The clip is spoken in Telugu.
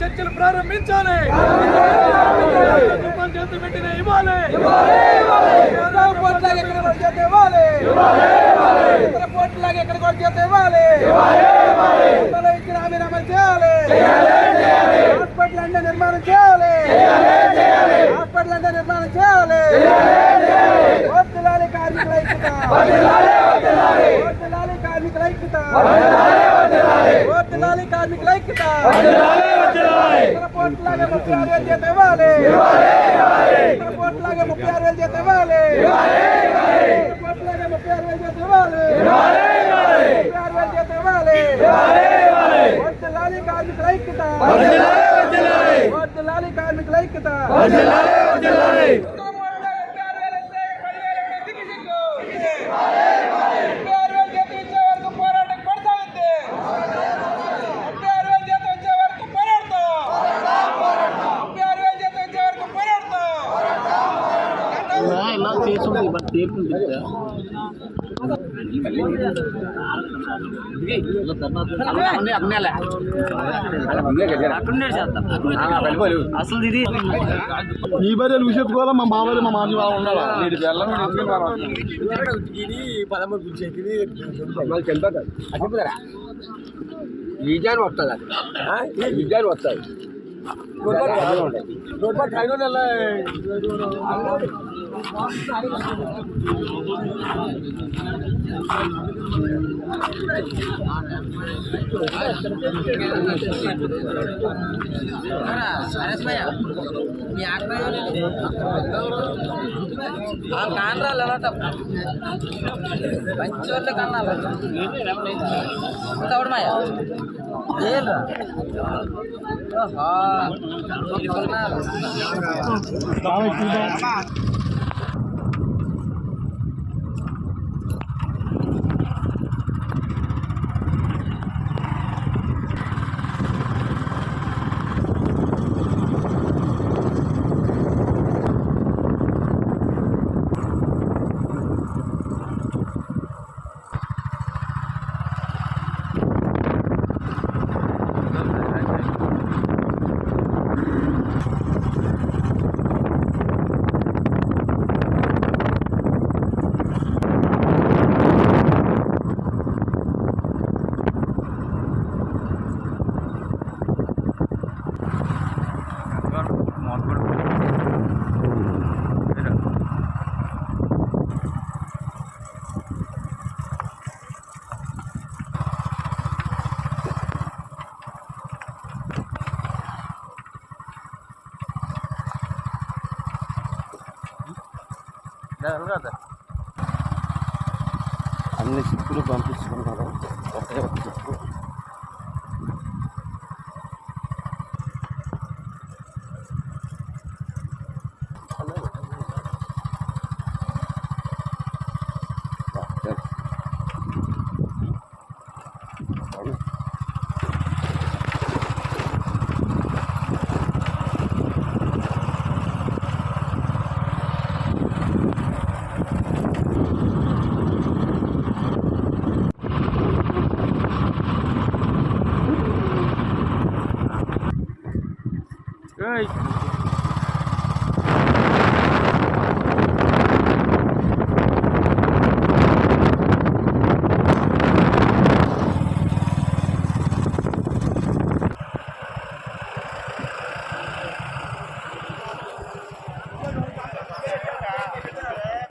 చర్చలు ప్రారంభించాలి చేతి పెట్టిన ఇవ్వాలి. పోట్లాగా ఎక్కడ కూడా చేత ఇవ్వాలి పోట్లాగా ఎక్కడ కూడా చేత ఇవ్వాలి హాస్పిటల్ అంటే నిర్మాణం చేయాలి. హాస్పిటల్ అంటే నిర్మాణం చేయాలి వర్తిల్లాలి కార్మికుల ఐక్యత వర్తిల్లాలి కార్మికుల ఐక్యత వర్తిల్లాలి కార్మికుల ఐక్యత పోట్లాగా చేత ఇవ్వాలి ఇతర పోట్లాగా ముప్పై ఆరు వేలు చేత ఇవ్వాలి ఇతర పోట్లాగా ముప్పై ఆరు వేలు చేత ఇవ్వాలి ముప్పై ఆరు వేలు చేత ఇవ్వాలి వర్తిల్లాలి కార్మికుల ఐక్యత వర్తిల్లాలి కార్మికుల ఐక్యత అసలు ఇది నీ భార్య చూసేట్టుకోవాలా మా మామయ్య మా మాజీ బాగా ఉండాలా? విజయాన్ని వస్తుంది అది విజయాన్ని వస్తుంది కానరాలు ఎలా మంచి వాళ్ళ కన్నాలు తవడమాయ হ্যাঁ అన్ని చిక్కులు పంపించుకున్నారు. ఒకే ఒక చిక్కు. Ай!